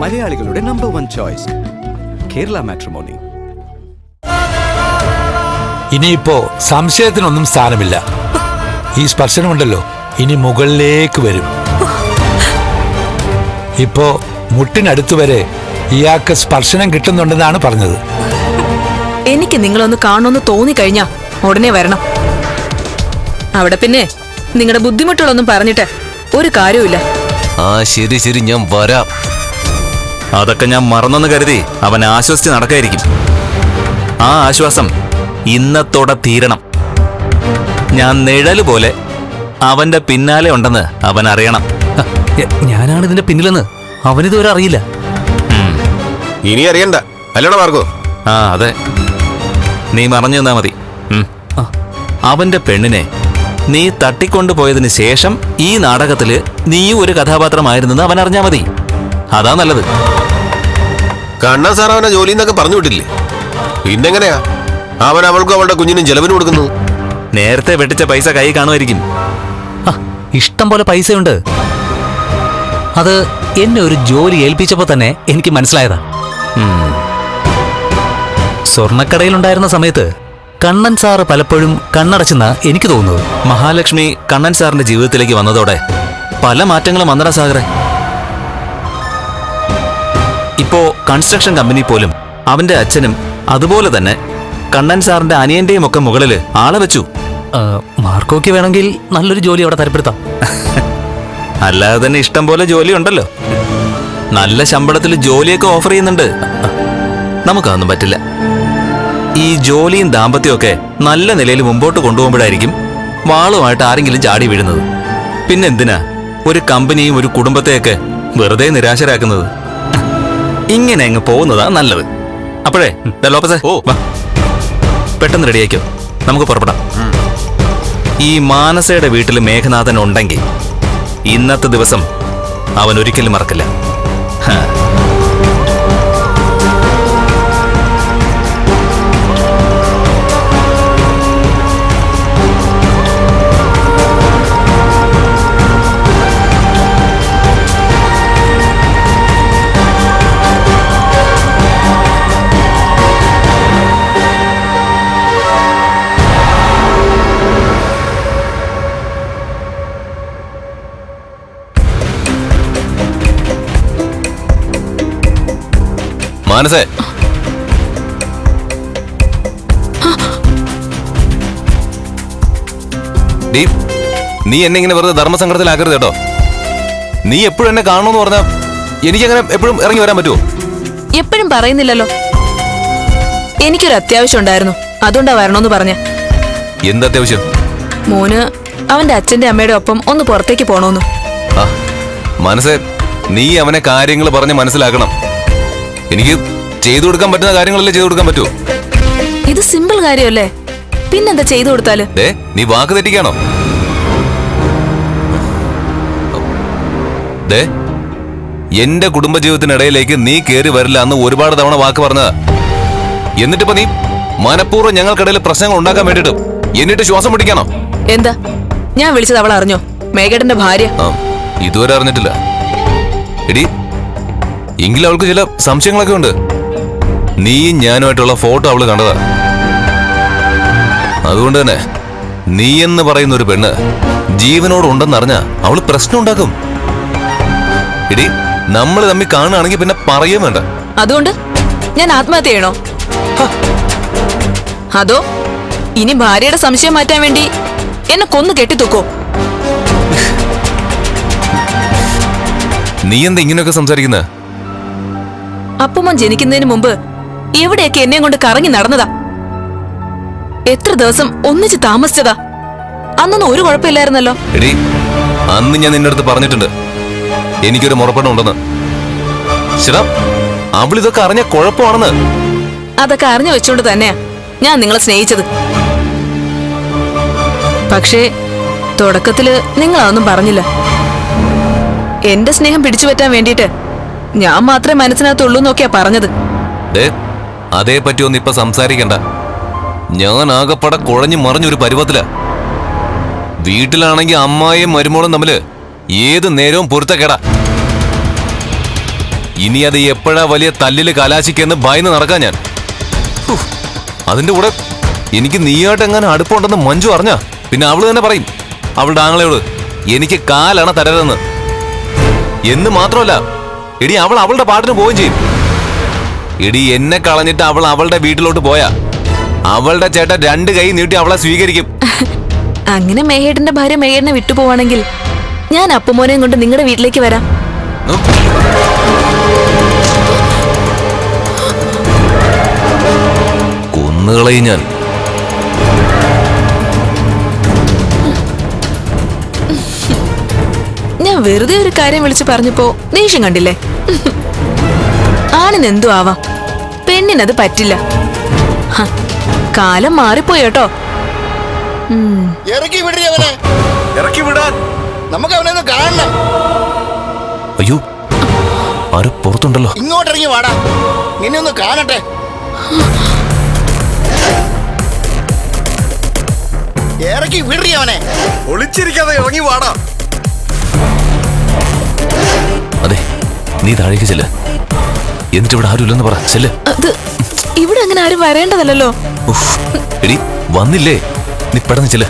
മലയാളികളുടെ number one choice Kerala matrimony ഇനിയിപ്പോ സംശയത്തിനൊന്നും സ്ഥാനമില്ല. ഈ സ്പർശനമുണ്ടല്ലോ. ഇനി മുകളിലേക്ക് വരും. ഇപ്പോ മുട്ടിനടുത്ത് വരെ ഇയാൾക്ക് സ്പർശനം കിട്ടുന്നുണ്ടെന്നാണ് പറഞ്ഞത്. എനിക്ക് നിങ്ങളൊന്ന് കാണുമെന്ന് തോന്നി കഴിഞ്ഞാ ഉടനെ വരണം. അവിടെ പിന്നെ നിങ്ങളുടെ ബുദ്ധിമുട്ടുകളൊന്നും പറഞ്ഞിട്ട് ഒരു കാര്യവുമില്ല. ആ ശരി ശരി ഞാൻ വരാം. അതൊക്കെ ഞാൻ മറന്നെന്ന് കരുതി അവൻ ആശ്വസിച്ച് നടക്കായിരിക്കും. ആ ആശ്വാസം ഇന്നത്തോടെ തീരണം. ഞാൻ നിഴൽ പോലെ അവന്റെ പിന്നാലെ ഉണ്ടെന്ന് അവൻ അറിയണം. ഞാനാണ് ഇതിന്റെ പിന്നിലെന്ന് അവനിതുവരെ അറിയില്ല. ഇനി അറിയണ്ട. അല്ലടാ മാർഗോ ആ അതെ. നീ മറഞ്ഞു തന്നാ മതി. അവന്റെ പെണ്ണിനെ നീ തട്ടിക്കൊണ്ടുപോയതിന് ശേഷം ഈ നാടകത്തിൽ നീ ഒരു കഥാപാത്രമായിരുന്നെന്ന് അവൻ അറിഞ്ഞാ മതി. അതാ നല്ലത്. കണ്ണൻ സാർ അവനെ ജോലി എന്നൊക്കെ പറഞ്ഞു വിട്ടില്ലേ? പിന്നെങ്ങനെയാ? അവൻ അവൾക്കും അവളുടെ കുഞ്ഞിനും ചെലവിന് കൊടുക്കുന്നു. നേരത്തെ വെട്ടിച്ച പൈസ കൈ കാണുമായിരിക്കും. ഇഷ്ടം പോലെ പൈസയുണ്ട്. അത് എന്നെ ഒരു ജോലി ഏൽപ്പിച്ചപ്പോ തന്നെ എനിക്ക് മനസ്സിലായതാ. സ്വർണക്കടയിലുണ്ടായിരുന്ന സമയത്ത് കണ്ണൻ സാറ് പലപ്പോഴും കണ്ണടച്ചെന്ന് എനിക്ക് തോന്നുന്നത്. മഹാലക്ഷ്മി കണ്ണൻ സാറിന്റെ ജീവിതത്തിലേക്ക് വന്നതോടെ പല മാറ്റങ്ങളും വന്നടാ സാഗറെ. ഇപ്പോ കൺസ്ട്രക്ഷൻ കമ്പനി പോലും അവന്റെ അച്ഛനും അതുപോലെ തന്നെ കണ്ണൻ സാറിന്റെ അനിയന്റെയും ഒക്കെ മുകളിൽ ആളെ വെച്ചു. മാർക്കോക്ക് വേണമെങ്കിൽ നല്ലൊരു ജോലി അവിടെ തരപ്പെടുത്താം. അല്ലാതെ തന്നെ ഇഷ്ടം പോലെ ജോലി ഉണ്ടല്ലോ. നല്ല ശമ്പളത്തിൽ ജോലിയൊക്കെ ഓഫർ ചെയ്യുന്നുണ്ട്. നമുക്കതൊന്നും പറ്റില്ല. ഈ ജോലിയും ദാമ്പത്യവും ഒക്കെ നല്ല നിലയിൽ മുമ്പോട്ട് കൊണ്ടുപോകുമ്പോഴായിരിക്കും വാളുമായിട്ട് ആരെങ്കിലും ചാടി വീഴുന്നത്. പിന്നെന്തിനാ ഒരു കമ്പനിയും ഒരു കുടുംബത്തെയൊക്കെ വെറുതെ നിരാശരാക്കുന്നത്? ഇങ്ങനെ അങ്ങ് പോകുന്നതാ നല്ലത്. അപ്പോഴേ ദാ ലോപ്പസേ ഓ. വാ. പെട്ടെന്ന് റെഡിയാക്കോ നമുക്ക് പുറപ്പെടാം. ഈ മാനസയുടെ വീട്ടിൽ മേഘനാഥൻ ഉണ്ടെങ്കിൽ ഇന്നത്തെ ദിവസം അവൻ ഒരിക്കലും മറക്കില്ല. ഹാ. മാനസേ. നീ എന്നെ ഇങ്ങനെ വെറുതെ ധർമ്മസങ്കടത്തിലാക്കരുത് കേട്ടോ. നീ എപ്പോഴും എന്നെ കാണണമെന്ന് പറഞ്ഞാ എനിക്കങ്ങനെ എപ്പോഴും ഇറങ്ങി വരാൻ പറ്റുമോ എപ്പോഴും പറയുന്നില്ലല്ലോ. എനിക്കൊരു അത്യാവശ്യം ഉണ്ടായിരുന്നു. അതുകൊണ്ടാ വരണമെന്ന് പറഞ്ഞ. എന്ത് അത്യാവശ്യം? മോന് അവന്റെ അച്ഛന്റെ അമ്മയുടെ ഒപ്പം ഒന്ന് പുറത്തേക്ക് പോണോന്നു. മനസ്സേ നീ അവനെ കാര്യങ്ങൾ പറഞ്ഞ് മനസ്സിലാക്കണം. എനിക്ക് ചെയ്തു കൊടുക്കാൻ പറ്റുന്ന കാര്യങ്ങളല്ലേ ചെയ്തു കൊടുക്കാൻ പറ്റൂ? ഇത് സിമ്പിൾ കാര്യമല്ലേ? പിന്നെന്താ ചെയ്തു കൊടുത്താൽ? ദേ നീ വാക്ക് തെറ്റിക്കാണോ? ദേ എന്റെ കുടുംബജീവിതത്തിനിടയിലേക്ക് നീ കയറി വരില്ല എന്ന് ഒരുപാട് തവണ വാക്ക് പറഞ്ഞതാ. എന്നിട്ടിപ്പോ നീ മനഃപൂർവം ഞങ്ങൾക്കിടയിൽ പ്രശ്നങ്ങൾ ഉണ്ടാക്കാൻ വേണ്ടിട്ട് എന്നിട്ട് ശ്വാസം പിടിക്കാണോ എന്താ? ഞാൻ വിളിച്ചത് അവൾ അറിഞ്ഞോ മേഘടന്റെ ഭാര്യ ഇതുവരെ അറിഞ്ഞിട്ടില്ല. എടി എങ്കിലും അവൾക്ക് ചില സംശയങ്ങളൊക്കെ ഉണ്ട്. നീയും ഞാനുമായിട്ടുള്ള ഫോട്ടോ അവൾ കണ്ടതാ. അതുകൊണ്ട് തന്നെ നീ എന്ന് പറയുന്ന ഒരു പെണ്ണ് ജീവനോട് ഉണ്ടെന്നറിഞ്ഞ അവൾ പ്രശ്നം ഉണ്ടാക്കും. ഇടി നമ്മൾ തമ്മിൽ കാണുകയാണെങ്കിൽ പിന്നെ പറയുകയും വേണ്ട. അതുകൊണ്ട് ഞാൻ ആത്മഹത്യ ചെയ്യണോ. അതോ ഇനി ഭാര്യയുടെ സംശയം മാറ്റാൻ വേണ്ടി എന്നെ കൊന്നു കെട്ടിത്തൂക്കോ? നീ എന്താ ഇങ്ങനെയൊക്കെ സംസാരിക്കുന്നത് അപ്പുമ്മൻ ജനിക്കുന്നതിന് മുമ്പ് എവിടെയൊക്കെ എന്നെ കൊണ്ട് കറങ്ങി നടന്നതാ? എത്ര ദിവസം ഒന്നിച്ച് താമസിച്ചതാ? അന്നൊന്നും ഒരു കുഴപ്പമില്ലായിരുന്നല്ലോ. എടി അന്ന് ഞാൻ നിന്റെ അടുത്ത് പറഞ്ഞിട്ടുണ്ട്. എനിക്കൊരു മുറപ്പെണ്ണം ഉണ്ടെന്ന്. ശരാ അവളിതൊക്കെ അറിഞ്ഞ കുഴപ്പമാണെന്ന്. അതൊക്കെ അറിഞ്ഞു വെച്ചോണ്ട് തന്നെയാ ഞാൻ നിങ്ങളെ സ്നേഹിച്ചത്. പക്ഷേ തുടക്കത്തിൽ നിങ്ങൾ അതൊന്നും പറഞ്ഞില്ല. എന്റെ സ്നേഹം പിടിച്ചു പറ്റാൻ വേണ്ടിയിട്ട് ഞാൻ മാത്രമേ മനസ്സിനകത്തുള്ളൂ എന്നൊക്കെയാ പറഞ്ഞത്. അതേ പറ്റിയൊന്നും ഇപ്പൊ സംസാരിക്കണ്ട. ഞാൻ ആകെപ്പട കുഴഞ്ഞു മറിഞ്ഞൊരു പരുവത്തില. വീട്ടിലാണെങ്കിൽ അമ്മായും മരുമോളും തമ്മിൽ ഏത് നേരവും പൊരുത്തക്കേടാ. ഇനി അത് എപ്പോഴാ വലിയ തല്ലിൽ കലാശിക്കെന്ന് ഭയന്ന് നടക്കാൻ ഞാൻ. അതിന്റെ കൂടെ എനിക്ക് നീയായിട്ട് എങ്ങനെ അടുപ്പമുണ്ടെന്ന് മഞ്ജു അറിഞ്ഞ? പിന്നെ അവൾ തന്നെ പറയും. അവളുടെ ആങ്ങളയോട് എനിക്ക് കാലാണ് തരരുതെന്ന്. എന്ന് മാത്രമല്ല എടി അവൾ അവളുടെ പാട്ടിന് പോവുകയും ചെയ്യും. എടി എന്നെ കളഞ്ഞിട്ട് അവൾ അവളുടെ വീട്ടിലോട്ട് പോയാ. അവളുടെ ചേട്ടൻ രണ്ട് കൈ നീട്ടി അവളെ സ്വീകരിക്കും. അങ്ങനെ മേഹേട്ടന്റെ ഭാര്യ മേഹേട്ടനെ വിട്ടുപോവാണെങ്കിൽ ഞാൻ അപ്പുമോനെയും കൊണ്ട് നിങ്ങളുടെ വീട്ടിലേക്ക് വരാം. കൊന്നുകളയും ഞാൻ. ഞാൻ വെറുതെ ഒരു കാര്യം വിളിച്ചു പറഞ്ഞപ്പോ ദേഷ്യം കണ്ടില്ലേ? ആണിന് എന്തു ആവാം. പെണ്ണിനത് പറ്റില്ല. കാലം മാറിപ്പോയി കേട്ടോ. ഇറക്കി വിടരി അവനെ. ഇറക്കി വിടാൻ. നമുക്ക് അവനെ കാണണം. അയ്യോ ആരോ പുറത്തുണ്ടല്ലോ? ഇങ്ങോട്ട് ഇറങ്ങി വാടാ. നിന്നെ ഒന്ന് കാണട്ടെ. ഇറക്കി വിടറിയവനെ അവനെ. ഒളിച്ചിരിക്കാതെ ഇറങ്ങി വാടാ. നീ താഴേക്ക് ചെല്ല്. എന്നിട്ട് ഇവിടെ ആരുമില്ലെന്ന് പറ. ചെല്ല്. അത് ഇവിടെ അങ്ങനെ ആരും വരേണ്ടതല്ലോ. എടി വന്നില്ലേ? നീ പെട്ടെന്ന് ചെല്ല്.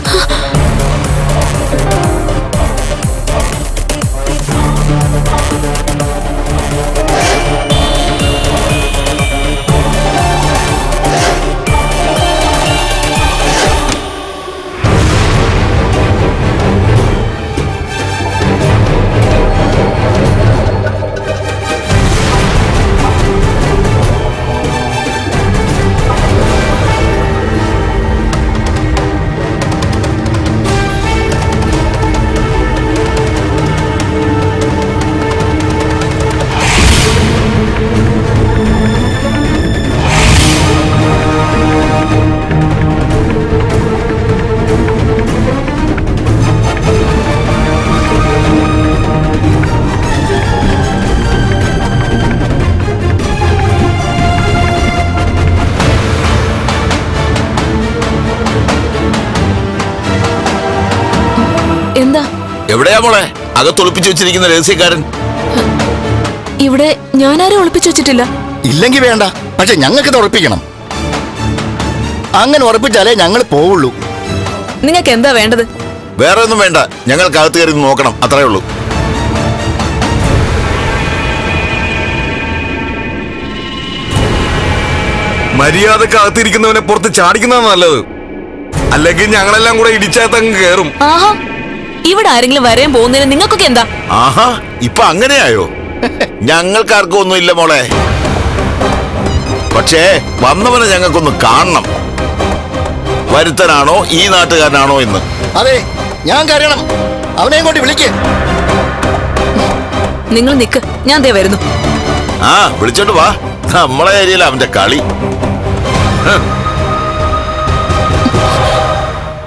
അകത്തൊളിപ്പിച്ചു വെച്ചിരിക്കുന്ന രഹസ്യക്കാരൻ. ഇവിടെ ഞാനാരും ഒളിപ്പിച്ചു വെച്ചിട്ടില്ല? ഇല്ലെങ്കിൽ വേണ്ട. പക്ഷെ ഞങ്ങൾക്ക് ഇത് ഉറപ്പിക്കണം. അങ്ങനെ ഉറപ്പിച്ചാലേ ഞങ്ങൾ പോവുള്ളൂ. നിങ്ങൾക്ക് എന്താ വേണ്ടത്? വേറെ ഒന്നും വേണ്ട. ഞങ്ങൾക്ക് അകത്ത് കയറി നോക്കണം. അത്രേ ഉള്ളൂ. മര്യാദ അകത്തിരിക്കുന്നവനെ പുറത്ത് ചാടിക്കുന്നതാണ് നല്ലത്. അല്ലെങ്കിൽ ഞങ്ങളെല്ലാം കൂടെ ഇടിച്ചകത്തങ്ങ് കയറും. ആഹാ. ഇവിടെ ആരെങ്കിലും വരാൻ പോകുന്നതിന് നിങ്ങൾക്കൊക്കെ എന്താ? ആഹാ ഇപ്പൊ അങ്ങനെയായോ? ഞങ്ങൾക്കാർക്കും ഒന്നും ഇല്ല മോളെ. പക്ഷേ വന്നവനെ ഞങ്ങൾക്കൊന്ന് കാണണം. വരുത്തനാണോ ഈ നാട്ടുകാരനാണോ എന്ന്. അതെ ഞാൻ കരയണം. അവനെയും കൊണ്ട് വിളിക്ക്. നിങ്ങൾ നിക്ക് ഞാൻ ദേ വരുന്നു. ആ വിളിച്ചോണ്ട് വാ. നമ്മളെ ഏരിയയിൽ അവന്റെ കളി.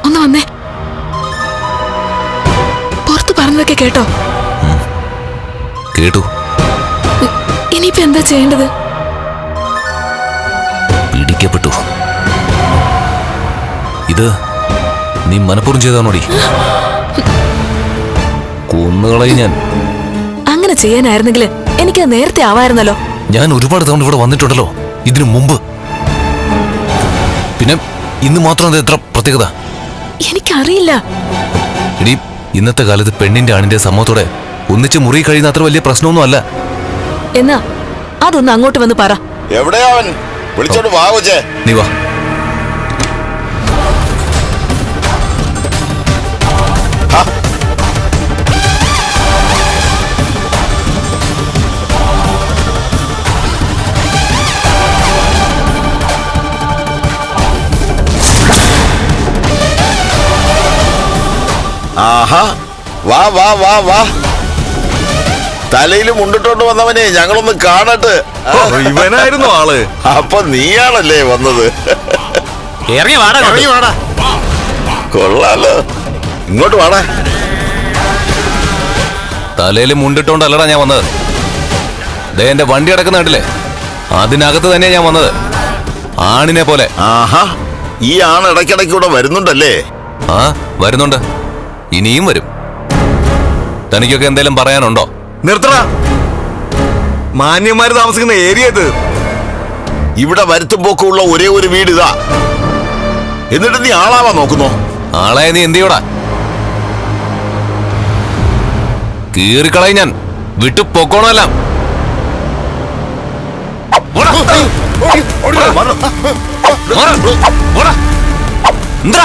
ഒന്ന് വന്നേ. പറഞ്ഞതൊക്കെ കേട്ടോ? കേട്ടു. ഇനിയിപ്പോ എന്താ ചെയ്യേണ്ടത്? പിടിക്കപ്പെട്ടു ഇത് നീ മനഃപൂർവം ചെയ്താണോടി കൊന്നുകളയും ഞാൻ. അങ്ങനെ ചെയ്യാനായിരുന്നെങ്കിൽ എനിക്ക് നേരത്തെ ആവായിരുന്നല്ലോ. ഞാൻ ഒരുപാട് തവണ ഇവിടെ വന്നിട്ടുണ്ടല്ലോ. ഇതിനു മുമ്പ്. പിന്നെ ഇന്ന് മാത്രം എത്ര പ്രത്യേകത? എനിക്കറിയില്ല. ഇന്നത്തെ കാലത്ത് പെണ്ണിന്റെ ആണിന്റെ സമ്മതത്തോടെ ഒന്നിച്ച് മുറി കഴിയുന്ന അത്ര വലിയ പ്രശ്നമൊന്നും അല്ല. എന്നാ അതൊന്ന് അങ്ങോട്ട് വന്ന് പറ. എവിടെയാ അവൻ? വിളിച്ചോണ്ട് വാ നീ വാ. ആഹാ വാ വാ വാ വാ. തലയിൽ മുണ്ടിട്ടോണ്ട് വന്നവനെ ഞങ്ങളൊന്ന് കാണട്ടെ. ഇവനായിരുന്നു ആൾ. അപ്പൊ നീയാണല്ലേ വന്നത്? ഇറങ്ങി വാടാ ഇറങ്ങി വാടാ. കൊള്ളാലോ. ഇങ്ങോട്ട് വാടാ. തലയിൽ മുണ്ടിട്ടോണ്ടല്ലടാ ഞാൻ വന്നത്. ദേ എന്റെ വണ്ടി അടക്കുന്ന കണ്ടില്ലേ? അതിനകത്ത് തന്നെയാ ഞാൻ വന്നത്. ആണിനെ പോലെ. ആഹാ ഈ ആണ് ഇടയ്ക്കിടയ്ക്ക് ഇവിടെ വരുന്നുണ്ടല്ലേ? ആ വരുന്നുണ്ട്. ഇനിയും വരും തനിക്കൊക്കെ എന്തേലും പറയാനുണ്ടോ നിർത്തട മാന്യന്മാര് താമസിക്കുന്ന ഏരിയ ഇത് ഇവിടെ വരുത്തും പോക്കുള്ള ഒരേ ഒരു വീട് ഇതാ എന്നിട്ട് നീ ആളാവാ നോക്കുന്നോ ആളെ നീ എന്ത് ചെയ്യൂടാ കീറിക്കളയും ഞാൻ വിട്ടു പൊക്കോണല്ല എന്താ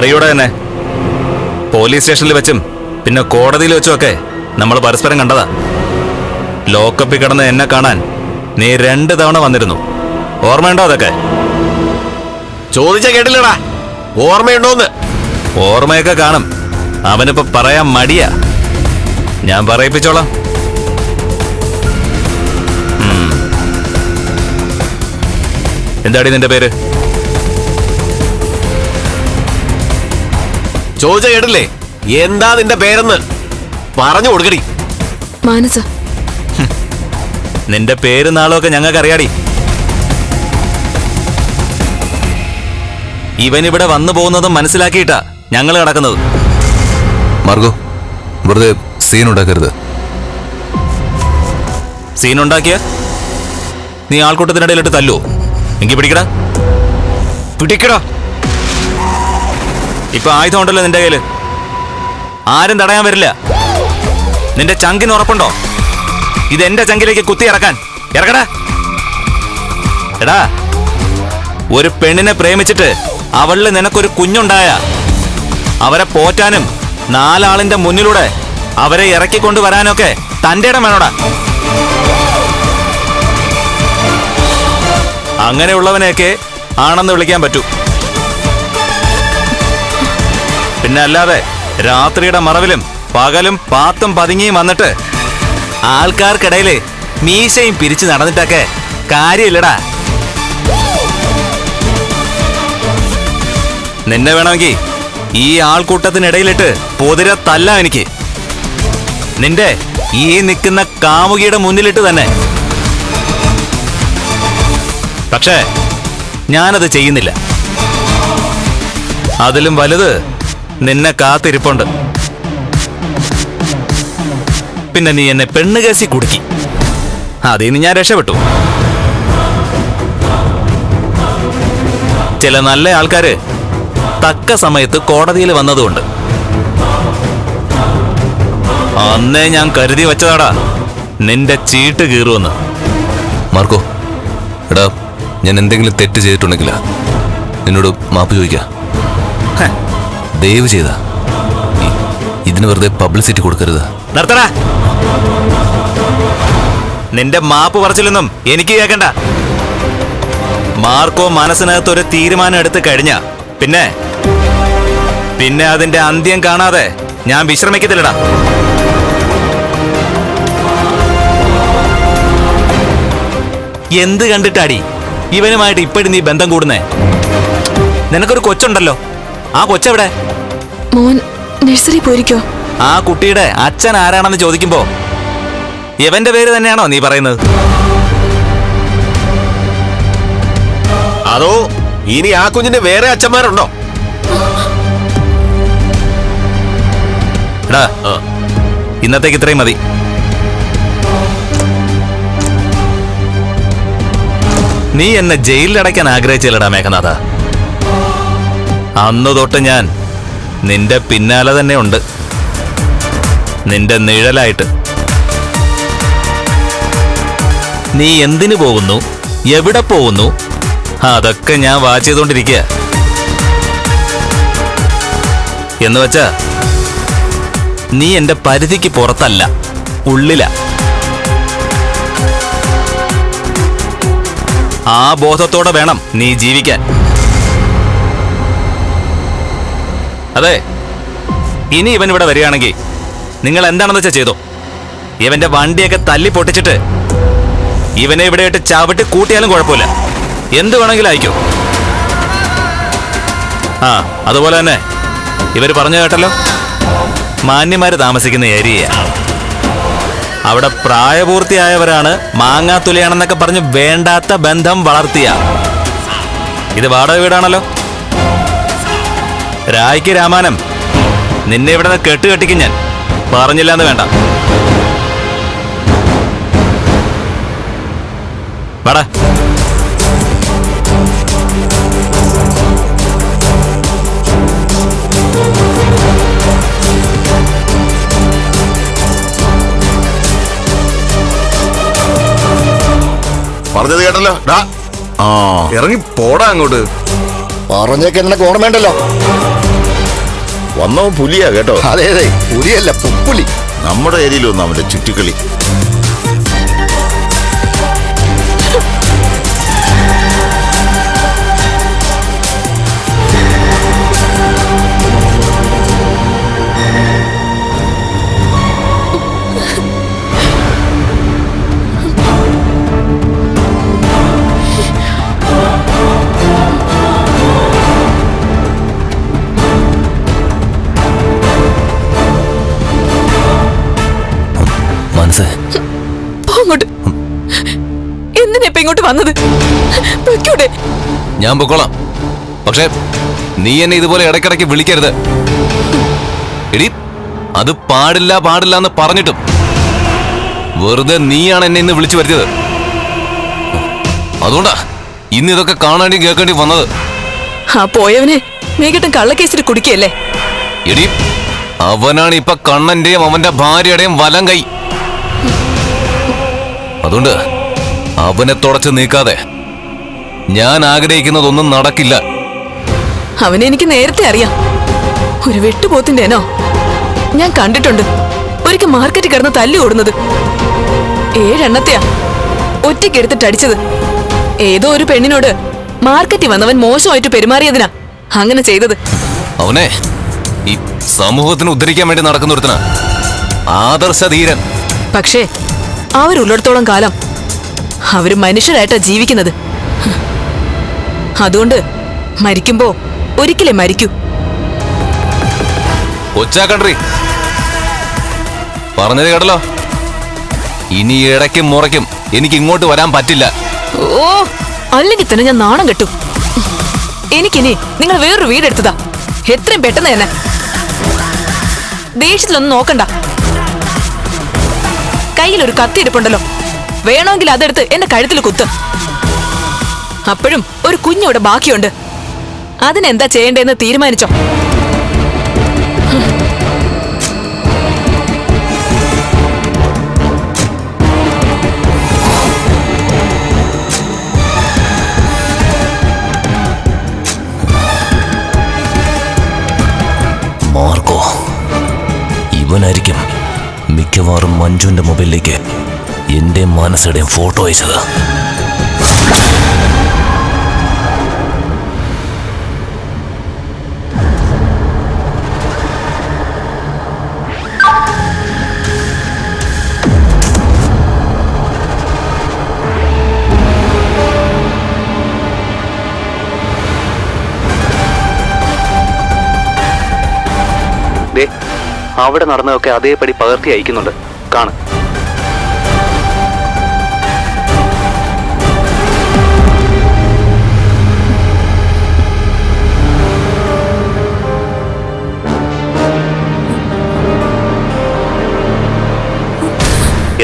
അറിയൂടെ തന്നെ പോലീസ് സ്റ്റേഷനിൽ വെച്ചും പിന്നെ കോടതിയിൽ വെച്ചുമൊക്കെ നമ്മൾ പരസ്പരം കണ്ടതാ. ലോക്കപ്പിൽ കിടന്ന് എന്നെ കാണാൻ നീ രണ്ട് തവണ വന്നിരുന്നു. ഓർമ്മയുണ്ടോ അതൊക്കെ? ചോദിച്ച കേട്ടില്ലടാ. ഓർമ്മയുണ്ടോന്ന്? ഓർമ്മയൊക്കെ കാണും. അവനിപ്പോ പറയാൻ മടിയാ. ഞാൻ പറയിപ്പിച്ചോളാം. എന്താടി നിന്റെ പേര്? ചോദിച്ച കേട്ടില്ലേ എന്താ നിന്റെ പേരെന്ന്? പറഞ്ഞു കൊടുക്കടി. മാനസ. നിന്റെ പേര് നാളൊക്കെ ഞങ്ങൾക്ക് അറിയാടി ഇവൻ ഇവിടെ വന്നു പോകുന്നതും മനസ്സിലാക്കിയിട്ടാ ഞങ്ങൾ കിടക്കുന്നത് മാർഗോ വെറുതെ സീൻ ഉണ്ടാക്കരുത്. സീൻ ഉണ്ടാക്കിയ? നീ ആൾക്കൂട്ടത്തിനിടയിലിട്ട് തല്ലോ എങ്കിൽ പിടിക്കടാ. പിടിക്കടാ. ഇപ്പൊ ആയുധം ഉണ്ടല്ലോ നിന്റെ കയ്യിൽ. ആരും തടയാൻ വരില്ല. നിന്റെ ചങ്കിന് ഉറപ്പുണ്ടോ? ഇത് എന്റെ ചങ്കിലേക്ക് കുത്തി ഇറക്കാൻ. ഇറക്കടാ. എടാ ഒരു പെണ്ണിനെ പ്രേമിച്ചിട്ട് അവളിൽ നിനക്കൊരു കുഞ്ഞുണ്ടായ അവരെ പോറ്റാനും നാലാളിന്റെ മുന്നിലൂടെ അവരെ ഇറക്കി വരാനൊക്കെ തന്റെ ഇടം വേണോടാ. അങ്ങനെയുള്ളവനെയൊക്കെ ആണെന്ന് വിളിക്കാൻ പറ്റൂ. പിന്നെ അല്ലാതെ രാത്രിയുടെ മറവിലും പകലും പാത്തും പതുങ്ങിയും വന്നിട്ട് ആൾക്കാർക്കിടയിൽ മീശയും പിരിച്ചു നടന്നിട്ടൊക്കെ കാര്യമില്ലടാ. നിന്നെ വേണമെങ്കിൽ ഈ ആൾക്കൂട്ടത്തിനിടയിലിട്ട് പൊതിര തല്ല എനിക്ക്. നിന്റെ ഈ നിൽക്കുന്ന കാമുകിയുടെ മുന്നിലിട്ട് തന്നെ. പക്ഷേ ഞാനത് ചെയ്യുന്നില്ല. അതിലും വലുത് നിന്നെ കാത്തിരിപ്പുണ്ട്. പിന്നെ നീ എന്നെ പെണ്ണുകേസി കുടുക്കി. അതിൽ നിന്ന് ഞാൻ രക്ഷപ്പെട്ടു. ചില നല്ല ആൾക്കാര് തക്ക സമയത്ത് കോടതിയിൽ വന്നതുകൊണ്ട്. അന്നേ ഞാൻ കരുതി വെച്ചതാടാ നിന്റെ ചീട്ട് കീറുമെന്ന് മാർക്കോ എടാ ഞാൻ എന്തെങ്കിലും തെറ്റ് ചെയ്തിട്ടുണ്ടെങ്കിലാ. നിന്നോട് മാപ്പ് ചോദിക്കാം. ദയവ് ചെയ്ത. ഇതിന് വെറുതെ പബ്ലിസിറ്റി കൊടുക്കരുത്. നിർത്തടാ. നിന്റെ മാപ്പ് പറച്ചിലൊന്നും എനിക്ക് കേൾക്കണ്ട മാർക്കോ മനസ്സിനകത്ത് ഒരു തീരുമാനം എടുത്ത് കഴിഞ്ഞ. പിന്നെ പിന്നെ അതിന്റെ അന്ത്യം കാണാതെ ഞാൻ വിശ്രമിക്കത്തില്ലടാ. എന്ത് കണ്ടിട്ടാടി ഇവനുമായിട്ട് ഇപ്പോഴും നീ ബന്ധം കൂടുന്നേ? നിനക്കൊരു കൊച്ചുണ്ടല്ലോ. ആ കൊച്ചെവിടെ? മോൻ നഴ്സറി പോയിരിക്കോ? ആ കുട്ടിയുടെ അച്ഛൻ ആരാണെന്ന് ചോദിക്കുമ്പോ ഇവന്റെ പേര് തന്നെയാണോ നീ പറയുന്നത്? അതോ ഇനി ആ കുഞ്ഞിന് വേറെ അച്ഛന്മാരുണ്ടോ? എടാ ഇന്നത്തേക്ക് ഇത്രയും മതി. നീ എന്നെ ജയിലിലടയ്ക്കാൻ ആഗ്രഹിച്ചില്ലടാ മേഘനാഥ. അന്ന് തൊട്ട് ഞാൻ നിന്റെ പിന്നാലെ തന്നെ ഉണ്ട്. നിന്റെ നിഴലായിട്ട്. നീ എന്തിനു പോകുന്നു? എവിടെ പോകുന്നു? അതൊക്കെ ഞാൻ വാച്ച് ചെയ്തോണ്ടിരിക്കുക എന്ന് വെച്ചാ നീ എന്റെ പരിധിക്ക് പുറത്തല്ല ഉള്ളില. ആ ബോധത്തോടെ വേണം നീ ജീവിക്കാൻ. അതെ. ഇനി ഇവൻ ഇവിടെ വരികയാണെങ്കിൽ നിങ്ങൾ എന്താണെന്ന് വെച്ചാൽ ചെയ്തോ? ഇവന്റെ വണ്ടിയൊക്കെ തല്ലി പൊട്ടിച്ചിട്ട് ഇവനെ ഇവിടെ ഇട്ട് ചവിട്ടി കൂട്ടിയാലും കുഴപ്പമില്ല. എന്ത് വേണമെങ്കിലും അയക്കോ. ആ അതുപോലെ തന്നെ ഇവർ പറഞ്ഞു കേട്ടല്ലോ? മാന്യന്മാര് താമസിക്കുന്ന ഏരിയ അവിടെ പ്രായപൂർത്തിയായവരാണ് മാങ്ങാത്തുലയാണെന്നൊക്കെ പറഞ്ഞ് വേണ്ടാത്ത ബന്ധം വളർത്തിയ. ഇത് വാടക വീടാണല്ലോ? രായ്ക്ക് രാമാനം. നിന്നെ ഇവിടെ നിന്ന് കെട്ടുകെട്ടിക്കും ഞാൻ. പറഞ്ഞില്ല എന്ന് വേണ്ട. വാടാ. പറഞ്ഞത് കേട്ടല്ലോ. ഡാ. ആ. ഇറങ്ങി പോടാ അങ്ങോട്ട്. പറഞ്ഞേക്ക് നിനക്ക് ഓർമ്മയുണ്ടല്ലോ വന്നവൻ പുലിയാ കേട്ടോ. അതെ അതെ പുലിയല്ല പുപ്പുലി. നമ്മുടെ ഏരിയയിലൊന്നും അവന്റെ ചുറ്റിക്കളി ഇങ്ങോട്ട് വന്നത്? പൊയ്ക്കൂടെ ഞാൻ പൊക്കോളാം. പക്ഷേ നീ എന്നെ ഇതുപോലെ ഇടയ്ക്കിടയ്ക്ക് വിളിക്കരുത്. എടി അത് പാടില്ല പാടില്ല എന്ന് പറഞ്ഞിട്ടും വെറുതെ നീയാണ് എന്നെ ഇന്ന് വിളിച്ചു വരുത്തിയത്. അതുകൊണ്ടാ ഇന്ന് ഇതൊക്കെ കാണാണ്ടി കേൾക്കേണ്ടി വന്നത്. ആ പോയവനെ മേഘട്ടൻ കള്ളക്കേസിൽ കുടിക്കല്ലേ എടി അവനാണ് ഇപ്പൊ കണ്ണന്റെയും അവന്റെ ഭാര്യയുടെയും വലം കൈ. അതുകൊണ്ട് അവനെ തുടച്ച് നീക്കാതെ. ഞാൻ ആഗ്രഹിക്കുന്നതൊന്നും നടക്കില്ല. അവനെ എനിക്ക് നേരത്തെ അറിയാം. ഒരു വെട്ടുപോത്തിന്റെനോ ഞാൻ കണ്ടിട്ടുണ്ട്. ഒരിക്കൽ മാർക്കറ്റിൽ കിടന്ന് തല്ലി ഓടുന്നത്. ഏഴെണ്ണത്തെയാ. ഒറ്റയ്ക്കെടുത്തിട്ട് അടിച്ചത്. ഏതോ ഒരു പെണ്ണിനോട് മാർക്കറ്റിൽ വന്നവൻ മോശമായിട്ട് പെരുമാറിയതിനാ അങ്ങനെ ചെയ്തത്. അവനെ ഈ സമൂഹത്തിന് ഉദ്ധരിക്കാൻ വേണ്ടി നടക്കുന്ന ഒരുത്തനാ ആദർശധീരൻ. പക്ഷേ അവരുള്ളിടത്തോളം കാലം അവർ മനുഷ്യരായിട്ടാ ജീവിക്കുന്നത്. അതുകൊണ്ട് മരിക്കുമ്പോ ഒരിക്കലേ മരിക്കൂ. കൊച്ചാക്കണ്ട്രി പറഞ്ഞത് കേട്ടല്ലോ? ഇനി ഇടയ്ക്കും മുറയ്ക്കും എനിക്ക് ഇങ്ങോട്ട് വരാൻ പറ്റില്ല. ഓ അല്ലെങ്കിൽ തന്നെ ഞാൻ നാണം കെട്ടു. എനിക്കിനി നിങ്ങൾ വേറൊരു വീടെടുത്തതാ എത്രയും പെട്ടെന്ന് തന്നെ. ദേഷ്യത്തിലൊന്നും നോക്കണ്ട. കയ്യിലൊരു കത്തി ഇരിപ്പുണ്ടല്ലോ വേണമെങ്കിൽ അതെടുത്ത് എന്റെ കഴുത്തിൽ കുത്ത്. അപ്പോഴും ഒരു കുഞ്ഞിവിടെ ബാക്കിയുണ്ട്. അതിനെന്താ ചെയ്യേണ്ടതെന്ന് തീരുമാനിച്ചോ? മാർക്കോ ഇവനായിരിക്കും മിക്കവാറും മഞ്ജുവിന്റെ മൊബൈലിലേക്ക് എന്റെ മനസ്സുടെയും ഫോട്ടോ അയച്ചത്. അവിടെ നടന്നതൊക്കെ അതേപടി പകർത്തി അയക്കുന്നുണ്ട്. കാണും.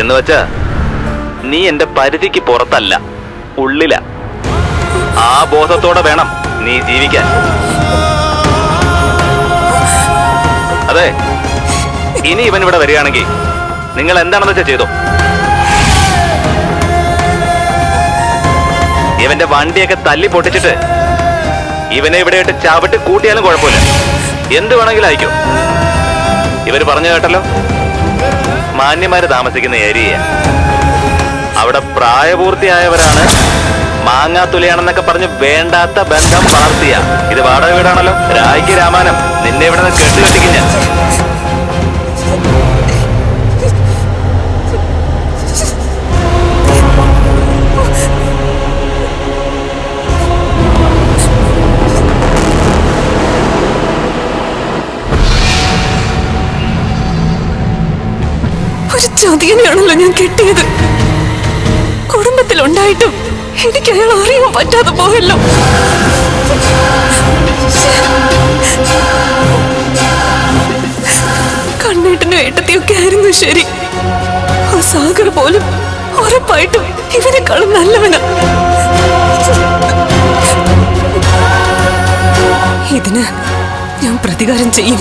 എന്ന് വെച്ചാ നീ എന്റെ പരിധിക്ക് പുറത്തല്ല ഉള്ളില. ആ ബോധത്തോടെ വേണം നീ ജീവിക്കാൻ. അതെ ഇനി ഇവൻ ഇവിടെ വരികയാണെങ്കിൽ നിങ്ങൾ എന്താണെന്ന് വെച്ചാൽ ചെയ്തോ? ഇവന്റെ വണ്ടിയൊക്കെ തല്ലി പൊട്ടിച്ചിട്ട് ഇവനെ ഇവിടെ ഇട്ട് ചവിട്ടി കൂട്ടിയാലും കുഴപ്പമില്ല. എന്ത് വേണമെങ്കിലും അയക്കോ. ഇവർ പറഞ്ഞു കേട്ടല്ലോ? മാന്യമാര് താമസിക്കുന്ന ഏരിയ അവിടെ പ്രായപൂർത്തിയായവരാണ് മാങ്ങാ തുലയാണെന്നൊക്കെ പറഞ്ഞ് വേണ്ടാത്ത ബന്ധം വളർത്തിയ ഇത് വാടക വീടാണല്ലോ? രായ്ക്ക് രാമാനം. നിന്നെ ഇവിടെ നിന്ന് കെട്ടുകെട്ടിക്കും ചതിയനെയാണല്ലോ ഞാൻ കിട്ടിയത്. കുടുംബത്തിലുണ്ടായിട്ടും എനിക്ക് അയാൾ അറിയാൻ പറ്റാതെ പോയല്ലോ. കണ്ണേട്ടനും ഏട്ടത്തിയൊക്കെ ആയിരുന്നു ശരി. ആ സാഗർ പോലും ഉറപ്പായിട്ടും ഇവരെക്കാളും നല്ലവനാ. ഇതിന് ഞാൻ പ്രതികാരം ചെയ്യും.